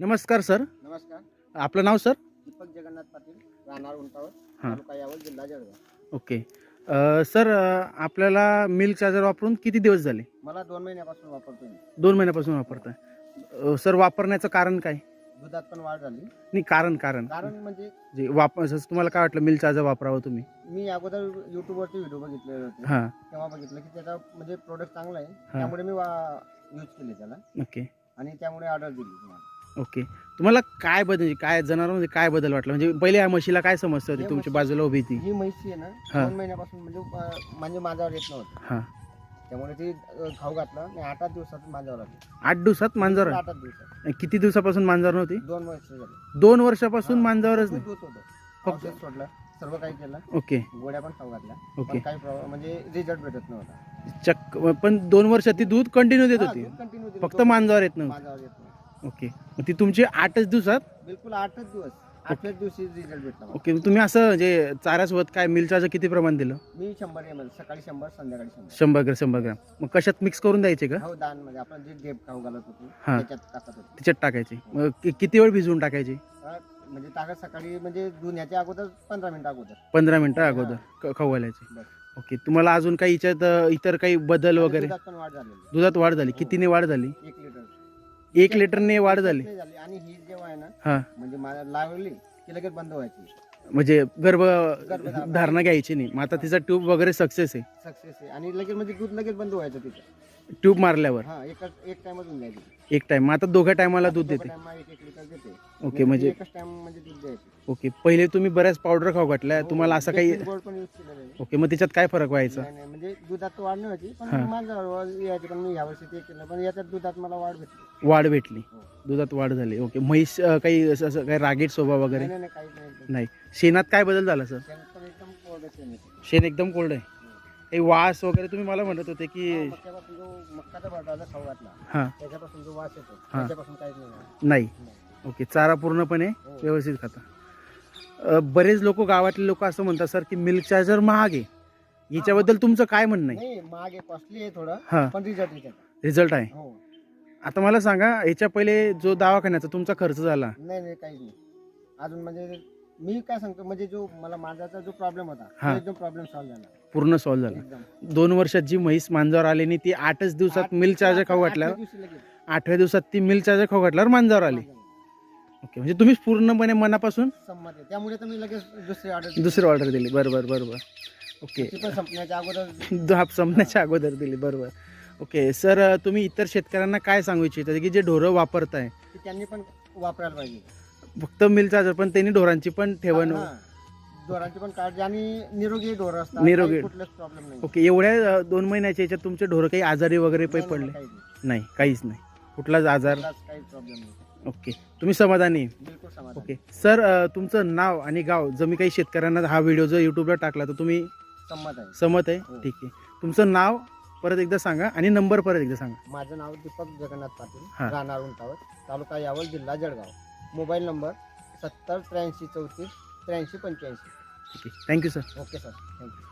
नमस्कार सर. नमस्कार. आपलं नाव सर? दीपक जगन्नाथ पाटील राहणार उंटावर हां. तालुका यावल जिल्हा जळगाव. ओके. अ, सर अ, आपल्याला मिल्क चार्जर वापरून किती दिवस झाले? मला दोन महिन्यापासून वापरतो मी. दोन महिन्यापासून वापरताय. अ, सर वापरण्याचं कारण काय? दुधात पण वाढ झाली. नाही कारण कारण. कारण म्हणजे? जे वापर जसं तुम्हाला काय वाटलं मिल्क चार्जर वापरावं तुम्ही? मी अगोदर युट्यूबवरती व्हिडिओ बघितले होते. हां. तेव्हा बघितलं की त्याचा म्हणजे प्रोडक्ट चांगला आहे. त्यामुळे मी यूज केले त्याला. ओके. आणि त्यामुळे ऑर्डर दिली तुम्हाला. ओके. तुम्हाला काय बदल म्हणजे काय जनावरांमध्ये काय बदल वाटला? म्हणजे पहिले या म्हशीला काय समस्या होती तुमच्या म्हशी- बाजूला उभी ती? ही म्हैसी आहे ना हां. दोन महिन्यापासून म्हणजे अं, म्हणजे माझ्यावर येत नव्हतं. हां. त्यामुळे ती अं, खाऊ घातला आणि आठ आठ दिवसात माझ्यावर आली. आठ दिवसात मांजर आठ आठ दिवसात. किती दिवसापासून मांजर नव्हती? दोन वर्ष झाली. दोन वर्षापासून. मांजरच नाही. दूध होतं. फक्त- औषध सोडलं सर्व काही केलं. ओके. गोळ्या पण खाऊ घातल्या. ओके. काही प्रॉब्लेम म्हणजे रिझल्ट भेटत नव्हता. चक्क पण दोन वर्षात ती दूध कंटिन्यू देत होती. कंटिन्यू फक्त मांजर येत नव्हती. माझ्यावर येत नव्हतं. ओके. मग ती तुमची आठच दिवसात? बिलकुल आठच दिवस. आठव्याच दिवशी रिझल्ट भेटला मला. ओके मग तुम्ही असं म्हणजे चाऱ्यासोबत काय मिल चार्जर किती प्रमाण दिलं? मी शंभर एम एल सकाळी शंभर संध्याकाळी शंभर. शंभर ग्रॅम शंभर ग्रॅम. मग कशात मिक्स करून द्यायचे का? हो दानमध्ये आपण जे डेप खाऊ घालत होतो हां. त्याच्यात टाकत होतो. त्याच्यात टाकायचे. मग कि- किती वेळ भिजवून टाकायचे? म्हणजे टाकत सकाळी म्हणजे धुण्याच्या अगोदर पंधरा मिनिटं अगोदर. पंधरा मिनिटं अगोदर क- खाऊ घालायचे. बस. ओके तुम्हाला अजून काही याच्यात अ, इतर काही बदल वगैरे? दुधात पण वाढ झालेली दुधात वाढ झाली. कितीने वाढ झाली? एक लिटर. एक लिटरने वाढ झाली. नाही झाली. आणि ही जेव्हा आहे ना हा. म्हणजे मला लावली की लगेच बंद व्हायची. म्हणजे गर्भ गर्भधारणा. धारणा. घ्यायची नाही. मग आता तिचा ट्यूब वगैरे सक्सेस आहे. सक्सेस आहे. आणि लगेच म्हणजे दूध लगेच बंद व्हायचं तिचं. ट्यूब मारल्यावर? हा एक एक टाइमच होऊन जायची एक टाइम मग आता दोघ्या टायमाला दूध देते दोघं time एक एक लिटर देते. ओके म्हणजे एकच टाइम म्हणजे दूध द्यायचं. ओके पहिले तुम्ही बऱ्याच पावडर खाऊ घातल्या. तुम्हाला असं काही गोल्ड पण यूज केलेलं आहे. ओके मग त्याच्यात काय फरक व्हायचा? नाही, नाही, म्हणजे दुधात वाढ नाही व्हायची पण हा. माझं यायची पण मी यावर्षी ते केलं पण याच्यात दुधात मला वाढ भेटली. वाढ भेटली. हो. दुधात वाढ झाली. ओके म्हैस अ, काही असं असं काही रागीट स्वभाव वगैरे? नाही नाही नाही, काहीच नाही. एकदम. नाही. शेणात काय बदल झाला सर? शेण पण एकदम कोरडं शेण आहे. शेण एकदम कोल्ड आहे? काही वास वगैरे तुम्ही मला म्हणत होते की हा, मक्यापासून जो मक्काचा बटाटा खाऊ घातला हां. त्याच्यापासून जो वास येतो हा. त्याच्यापासून काहीच नाही होणार. नाही. नाही. ओके चारा पूर्णपणे हो. व्यवस्थित खाता. अ, बरेच लोक गावातले लोक असं म्हणतात सर की मिल्क चार्जर महाग आहे याच्याबद्दल तुमचं काय म्हणणं आहे? नाही मागे कॉस्टली आहे थोडं हां. पण रिझल्ट आहे. हो. आता मला सांगा याच्या पहिले जो दवाखान्याचा तुमचा खर्च झाला नाही नाही काहीच नाही. अजून म्हणजे मी काय सांगतो म्हणजे जो मला माझाचा जो प्रॉब्लेम होता हा. तो एकदम प्रॉब्लेम सॉल्व्ह झाला. पूर्ण सॉल्व्ह झाला. एकदम. दोन वर्षात जी म्हैस मांजावर आली नाही ती आठच दिवसात आठ- मिल्क चार्जर खाऊ आठ- घातल्यावर आठव्या दिवशी लगेच. आठव्या दिवसात ती मिल्क चार्जर खाऊ घातल्यावर मांजावर आली. ओके म्हणजे तुम्ही पूर्णपणे मनापासून संमत आहे. त्यामुळे तर मी लगेच दुसरी ऑर्डर दुसरी ऑर्डर दिली. बरोबर बरोबर ओके ती पण संपण्याच्या अगोदर धाप संपण्याच्या अगोदर दिली. बरोबर ओके सर तुम्ही इतर शेतकऱ्यांना काय सांगू इच्छिता? की जे ढोरं वापरताय. त्यांनी पण वापरायला पाहिजे. फक्त मिल्क चार्जर पण त्यांनी ढोरांची पण ठेवण हा. ढोरांची पण काळजी आणि निरोगी ढोर असतात निरोगी. काही कुठलाच प्रॉब्लेम नाही ओके एवढ्या अ, दोन महिन्याच्या याच्यात तुमचे ढोरं काही आजारी वगैरे काही नाही, नाही, पडले नाही. नाही काहीच नाही कुठलाच आजार कुठलाच काही प्रॉब्लेम नाही ओके तुम्ही समाधानी आहे? बिलकुल समाधान ओके सर अ, तुमचं नाव आणि गाव जर मी काही शेतकऱ्यांना हा व्हिडिओ जर युट्यूबला टाकला तर तुम्ही संमत आहे सहमत आहे हो. ठीक आहे तुमचं नाव परत एकदा सांगा आणि नंबर परत एकदा सांगा माझं नाव दीपक जगन्नाथ पाटील हा. राहणार उंटावर तालुका यावल जिल्हा जळगाव मोबाईल नंबर सत्तर त्र्याऐंशी चौतीस त्र्याऐंशी पंच्याऐंशी. ठीक आहे thank you sir. Okay sir. Thank you.